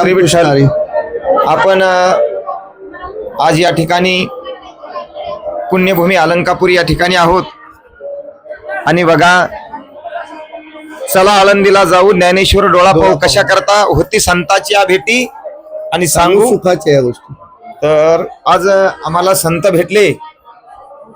श्री विठ्ठल. आपण आज या ठिकाणी पुण्यभूमी अलंकापूर या ठिकाणी आहोत. आणि बघा चला आळंदीला जाऊ ज्ञानेश्वर डोळा पाहू. कशा करता होती संताची या भेटी आणि सांगू. सुखाच्या या गोष्टी. तर आज आम्हाला संत भेटले.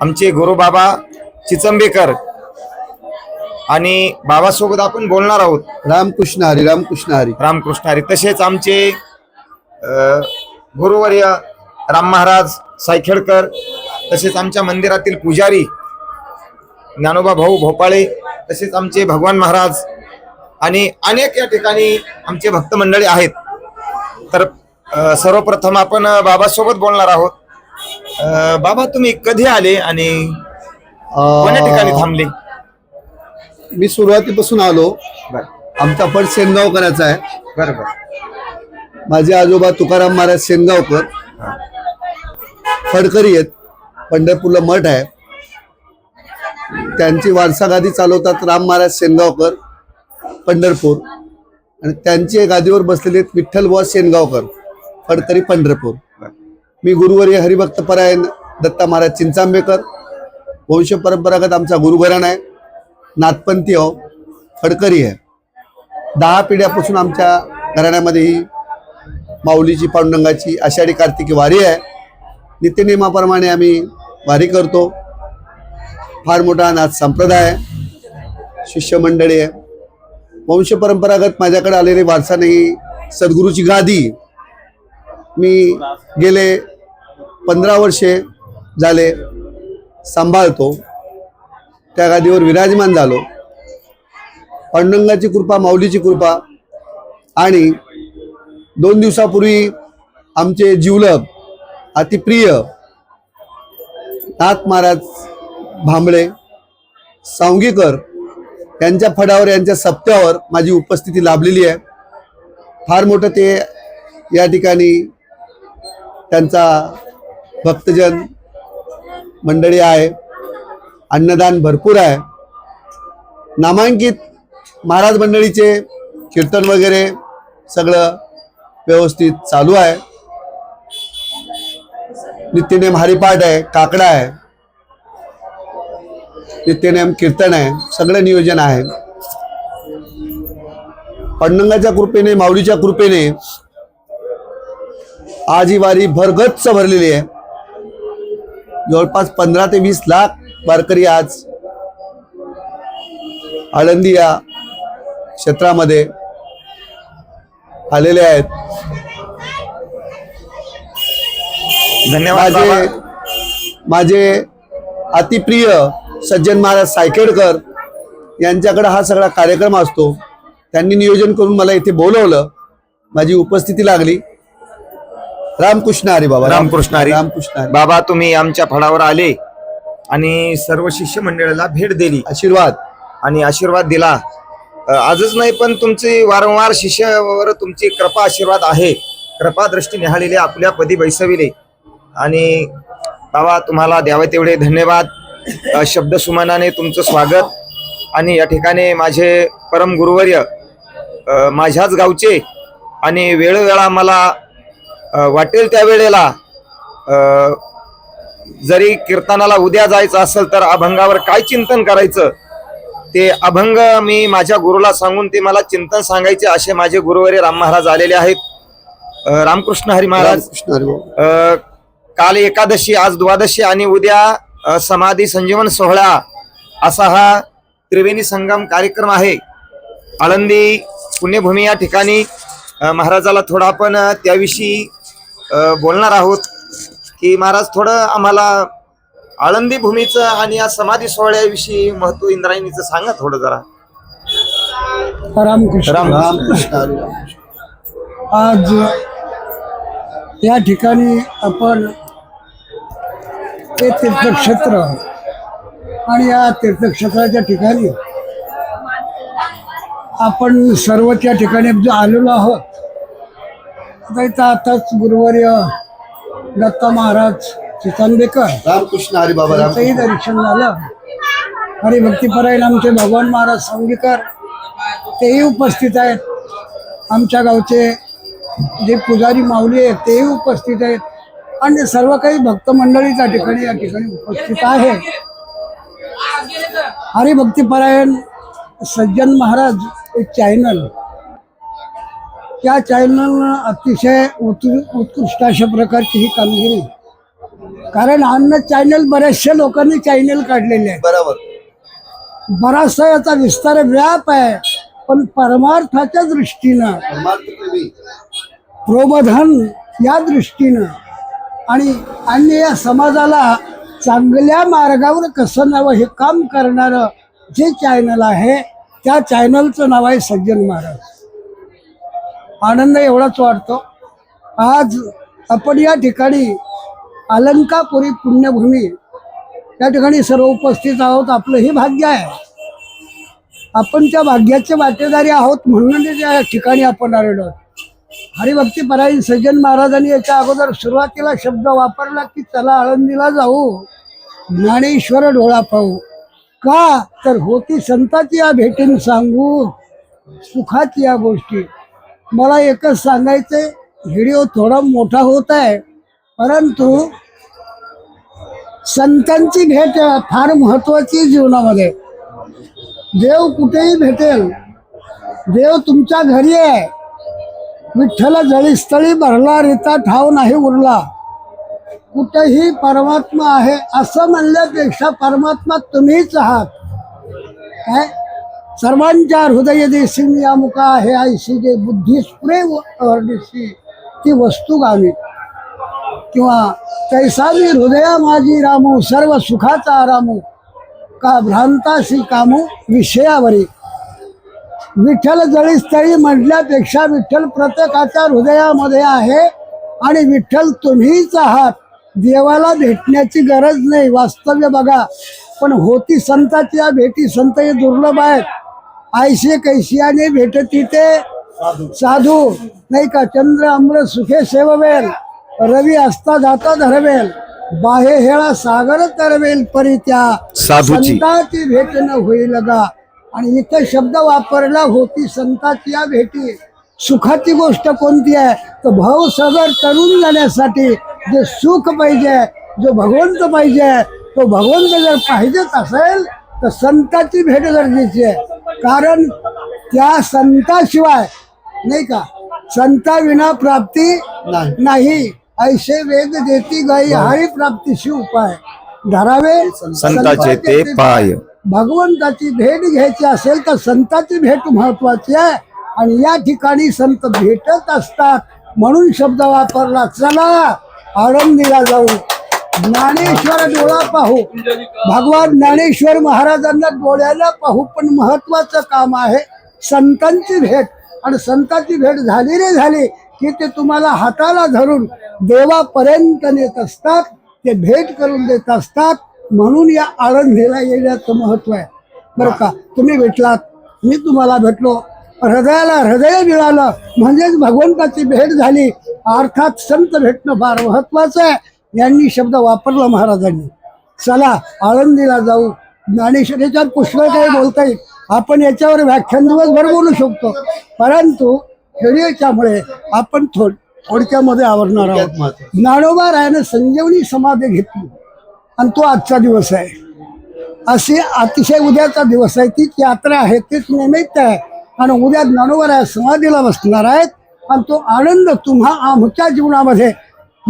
आमचे गुरु बाबा चिचंबेकर आणि बाबासोबत आपण बोलणार आहोत. रामकृष्ण हरी रामकृष्ण हरी. रामकृष्ण हरी. तसेच आमचे गुरुवर्य राम महाराज सायखेडकर तसेच आमच्या मंदिरातील पुजारी ज्ञानोबा भाऊ भोपाळे तसेच आमचे भगवान महाराज आणि अनेक या ठिकाणी आमचे भक्त मंडळी आहेत. तर सर्वप्रथम आपण बाबासोबत बोलणार आहोत. बाबा तुम्ही कधी आले आणि कोण्या ठिकाणी थांबले? मी सुरुवातीपासून आलो. आमचा पण सेनगावकराचा आहे. बर बर माझे आजोबा तुकाराम महाराज सेनगावकर फडकरी आहेत. पंढरपूरला मठ आहे. त्यांची वारसा गादी चालवतात राम महाराज सेनगावकर पंढरपूर. आणि त्यांचे गादीवर बसलेले आहेत विठ्ठल बुवा सेनगावकर फडकरी पंढरपूर. मी गुरुवर्य हरिभक्त परायण दत्ता महाराज चिंचांबेकर. वंश परंपरागत आमचा गुरुघराणा आहे. नाथपंथी हो फडकरी आहे. दहा पिढ्यापासून आमच्या घराण्यामध्ये ही माऊलीची पांडुरंगाची आषाढी कार्तिकी वारी आहे. नित्यनियमाप्रमाणे आम्ही वारी करतो. फार मोठा नाथ संप्रदाय आहे. शिष्यमंडळी आहे. वंश परंपरागत माझ्याकडे आलेली वारसा नाही सद्गुरूची गादी. मी गेले पंधरा वर्षे झाले सांभाळतो. त्या गादीवर विराजमान झालो. पांडुरंगाची कृपा माऊलीची कृपा आणि दोन दिवसापूर्वी आमचे जिवलग अतिप्रिय नाथ महाराज भांबळे सावंगीकर यांच्या फडावर यांच्या सप्त्यावर माझी उपस्थिती लाभलेली आहे. फार मोठं ते या ठिकाणी त्यांचा भक्तजन मंडळी आहे. अन्नदान भरपूर आहे. नामांकित महाराज मंडळीचे कीर्तन वगैरे सगळं व्यवस्थित चालू आहे. नित्यनेम हरिपाठ आहे काकडा आहे. नित्यनेम कीर्तन आहे सगळं नियोजन आहे. पंडंगाच्या कृपेने माऊलीच्या कृपेने आज ही वारी भरगच्च भरलेली आहे. जवळपास पंधरा ते वीस लाख वारकरी आज आळंदी या क्षेत्रामध्ये आलेले आहेत. धन्यवाद माझे अतिप्रिय सज्जन महाराज सायखेडकर यांच्याकडे हा सगळा कार्यक्रम असतो. त्यांनी नियोजन करून मला इथे बोलवलं. माझी उपस्थिती लागली. रामकृष्ण हरी बाबा. रामकृष्ण हरी. रामकृष्ण बाबा तुम्ही आमच्या फळावर आले. आणि सर्व शिष्य मंडळाला भेट दिली. आशीर्वाद. आणि आशीर्वाद दिला. आजच नाही पण तुमची वारंवार शिष्यावर तुमची कृपा आशीर्वाद आहे. कृपा दृष्टी निहाळलेली आपल्या पदी बैसविले. आणि बाबा तुम्हाला द्यावे तेवढे धन्यवाद. शब्द सुमानाने तुमचं स्वागत. आणि या ठिकाणी माझे परम गुरुवर्य माझ्याच गावचे आणि वेळोवेळा मला वाटेल त्यावेळेला जरी कीर्तनाला उद्या जायचं असेल तर अभंगावर काय चिंतन करायचं? ते अभंग मी माझ्या गुरुला सांगून ते मला चिंतन सांगायचे असे माझे गुरुवारी राम महाराज आलेले आहेत. रामकृष्ण हरी महाराज. काल एकादशी आज द्वादशी आणि उद्या समाधी संजीवन सोहळा असा हा त्रिवेणी संगम कार्यक्रम आहे. आळंदी पुण्यभूमी या ठिकाणी महाराजाला थोडं आपण त्याविषयी बोलणार आहोत. की महाराज थोडं आम्हाला आळंदी भूमीचं आणि या समाधी सोहळ्याविषयी महत्त्व इंद्रायणीचं सांगा थोडं जरा. रामकृष्ण. राम आज या ठिकाणी आपण हे तीर्थक्षेत्र आणि या तीर्थक्षेत्राच्या ठिकाणी आपण सर्व त्या ठिकाणी जो आलेलो आहोत. आता आताच गुरुवर्य दत्ता महाराज चितंबेकर रामकृष्ण हरी बाबा यांचंही रामकृष्ण. दर्शन झालं. आणि भक्तिपरायण आमचे भगवान महाराज सांगीकर. तेही उपस्थित आहेत. आमच्या गावचे जे पुजारी माऊली आहेत तेही उपस्थित आहेत. आणि सर्व काही भक्त मंडळी त्या ठिकाणी या ठिकाणी उपस्थित आहे हरिभक्तीपरायण सज्जन महाराज एक चॅनल त्या चॅनलनं अतिशय उत्कृ उत्कृष्ट अशा प्रकारची ही कामगिरी. कारण अन्न चॅनल बऱ्याचशा लोकांनी चॅनल काढलेले आहे बरोबर. बराचसा याचा विस्तार व्याप आहे पण परमार्थाच्या दृष्टीनं. प्रबोधन या दृष्टीनं आणि अन्य या समाजाला चांगल्या मार्गावर कसं न्यावं हे काम करणारं जे चॅनल आहे त्या चॅनलचं नाव आहे सज्जन महाराज. आनंद एवढाच वाटतो आज आपण या ठिकाणी अलंकापुरी पुण्यभूमी या ठिकाणी सर्व उपस्थित आहोत. आपलं हे भाग्य आहे. आपण त्या भाग्याचे वाटेदारी आहोत म्हणून त्या ठिकाणी आपण आलेलो आहोत. हरिभक्ती परायण सज्जन महाराजांनी याच्या अगोदर सुरुवातीला शब्द वापरला की चला आळंदीला जाऊ. ज्ञानेश्वर डोळा पाहू. का? तर होती संताची या भेटीन सांगू. सुखाची या गोष्टी. मला एकच सांगायचंय व्हिडिओ थोडा मोठा होत आहे परंतु संतांची भेट फार महत्वाची जीवनामध्ये. देव कुठेही भेटेल देव तुमच्या घरी आहे विठ्ठल जळीस्थळी भरला रिता ठाव नाही उरला. कुठेही परमात्मा आहे असं म्हणल्यापेक्षा परमात्मा तुम्हीच आहात. काय? सर्वांच्या हृदय देशी या मुका आहे आयशी जे बुद्धी स्प्रे ती वस्तू गावी. किंवा कैसावी हृदया माझी रामू सर्व सुखाचा रामू का भ्रांताशी कामू विषयावरी. विठ्ठल जळीस्थळी म्हटल्यापेक्षा विठ्ठल प्रत्येकाच्या हृदयामध्ये आहे आणि विठ्ठल तुम्हीच आहात. देवाला भेटण्याची गरज नाही वास्तव्य बघा. पण होती संताची या भेटी संत हे दुर्लभ आहेत. आयशे कैशियाने भेटती ते साधू. नाही का? चंद्र अमृत सुखे सेववेल. रवी असता जाता धरवेल. बाहे हेळा सागर तरवेल परी त्या. साधूची. संताची भेट न होईल गा. आणि इथं शब्द वापरला होती संताची या भेटी. सुखाची गोष्ट कोणती आहे? तर भावसागर तरुण जाण्यासाठी जे सुख पाहिजे जो भगवंत पाहिजे तो भगवंत जर पाहिजेच असेल तर संताची भेट गरजेची आहे. कारण त्या संताशिवाय नाही का? संता प्राप्ती नाही. ऐसे वेद देती गाई हरी प्राप्तीशी उपाय. धरावे. संताचे ते पाय. भगवंताची भेट घ्यायची असेल तर संताची भेट महत्वाची आहे. आणि या ठिकाणी संत भेटत असतात. म्हणून शब्द वापरला. चला आळंदीला जाऊ. ज्ञानेश्वर डोळा पाहू. भगवान ज्ञानेश्वर महाराजांना डोळ्याला पाहू पण महत्वाचं काम आहे संतांची भेट. आणि संतांची भेट झाली रे झाली की ते तुम्हाला हाताला धरून देवापर्यंत नेत असतात ते भेट करून देत असतात. म्हणून या आळंदीला येण्याचं महत्त्व आहे. बरं का? तुम्ही भेटलात मी तुम्हाला भेटलो. हृदयाला हृदय मिळालं म्हणजेच भगवंताची भेट झाली. अर्थात संत भेटणं फार महत्वाचं आहे. यांनी शब्द वापरला महाराजांनी. चला आळंदीला जाऊ. ज्ञानेश्वर याच्यावर पुष्कळ काही बोलता येईल. आपण याच्यावर व्याख्यान दिवसभर बोलू शकतो. परंतु व्हिडिओच्यामुळे आपण थोड थोडक्यामध्ये आवरणार आहोत. ज्ञानोबा रायानं संजीवनी समाधी घेतली. आणि तो आजचा दिवस आहे. असे अतिशय उद्याचा दिवस आहे. तीच यात्रा आहे. तेच निमित्त आहे. आणि उद्या ज्ञानोबा राय समाधीला बसणार आहेत. आणि तो आनंद तुम्हा आमच्या जीवनामध्ये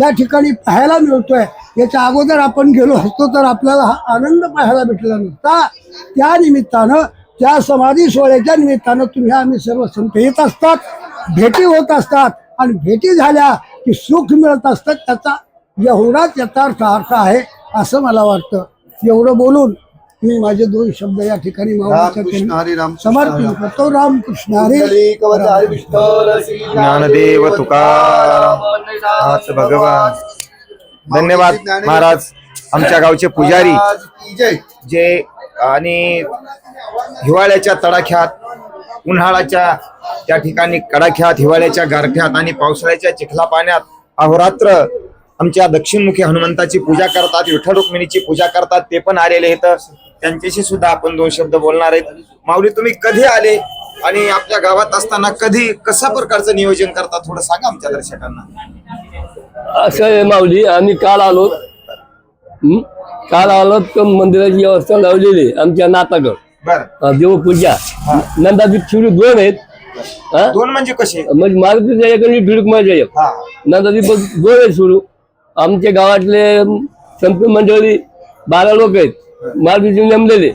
या ठिकाणी पाहायला मिळतोय. याच्या अगोदर आपण गेलो असतो तर आपल्याला हा आनंद पाहायला भेटला नसता त्या निमित्तानं त्या समाधी सोहळ्याच्या निमित्तानं तुम्ही आम्ही सर्व संत येत असतात भेटी होत असतात. आणि भेटी झाल्या की सुख मिळत असतात त्याचा एवढाच यथार्थ अर्थ आहे असं मला वाटतं. एवढं बोलून मी माझे दोन शब्द या ठिकाणी समर्पित करतो. रामकृष्ण हरी ज्ञानदेव तुकाराम. भगवान. धन्यवाद महाराज आमच्या गावचे पुजारी. जे आणि हिवाळ्याच्या तडाख्यात उन्हाळ्याच्या त्या ठिकाणी कडाख्यात हिवाळ्याच्या गारठ्यात आणि पावसाळ्याच्या चिखला पाण्यात अहोरात्र आमच्या दक्षिणमुखी हनुमंताची पूजा करतात विठ्ठल रुक्मिणीची पूजा करतात ते पण आलेले आहेत. त्यांच्याशी सुद्धा आपण दोन शब्द बोलणार आहेत. माऊली तुम्ही कधी आले आणि आपल्या गावात असताना कधी कशा प्रकारचं नियोजन करता? थोडं सांगा आमच्या दर्शकांना. असं आहे माऊली आम्ही काल आलो? काल आलो तर मंदिराची व्यवस्था लावलेली आमच्या नातागड. देवपूजा. नंदादीप शिवली दोन आहेत? दोन म्हणजे कसे? म्हणजे मारुतीचा एक आणि एक. हा. नंदादीप दोन आहेत सुरू आमच्या गावातले संत मंडळी बारा लोक आहेत. मारुतीचे नेमलेले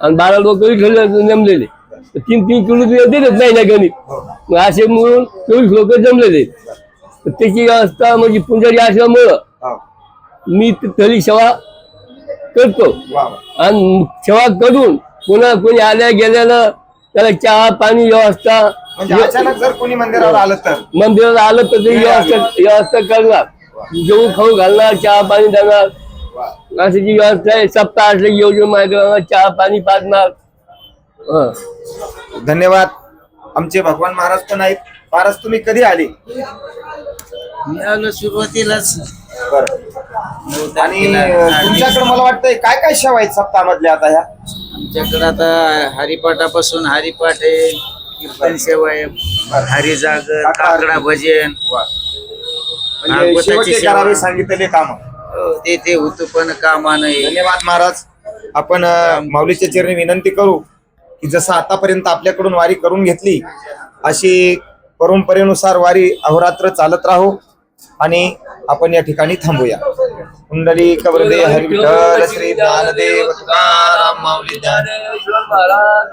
आणि बारा लोक नेमलेले तीन तीन किलो देतात नाही ना गणित. मग असे म्हणून चोवीस लोक जमलेले. त्याची व्यवस्था म्हणजे पुंजारी असल्यामुळं हा. मी तरी सेवा करतो. आणि सेवा करून पुन्हा कोणी आल्या गेल्यानं त्याला चहा पाणी व्यवस्था म्हणजे मंदिरावर आलं तर? आलं तर ते व्यवस्था व्यवस्था करणार. जेवू खाऊ घालणार चहा पाणी देणार. वा. अशी जी व्यवस्था आहे. सप्ताह असले की योजना माहिती चहा पाणी पाजणार हं. धन्यवाद. आमचे भगवान महाराज पण आहेत. महाराज तुम्ही कधी आले? मी आलो सुरुवातीलाच. बरं. आणि तुमच्याकडे मला वाटतंय काय काय सेवा आहेत सप्ताहामधल्या आता ह्या? आमच्याकडे आता हरिपाठापासून हरिपाठ आहे कीर्तन सेवा आहे हरी जागर काकडा भजन म्हणजे भागवताची शेवटचे सेवा. करावे सांगितलेले काम. हो, ते पण कामा नाही धन्यवाद महाराज. आपण अ, माऊलीच्या चरणी विनंती करू की जसं आतापर्यंत आपल्याकडून वारी करून घेतली अशी परंपरेनुसार वारी अहोरात्र चालत राहू आणि आपण या ठिकाणी थांबूया. कुंडली कबरदे हरी श्री ज्ञानदेव तुकाराम माऊली ज्ञान. महाराज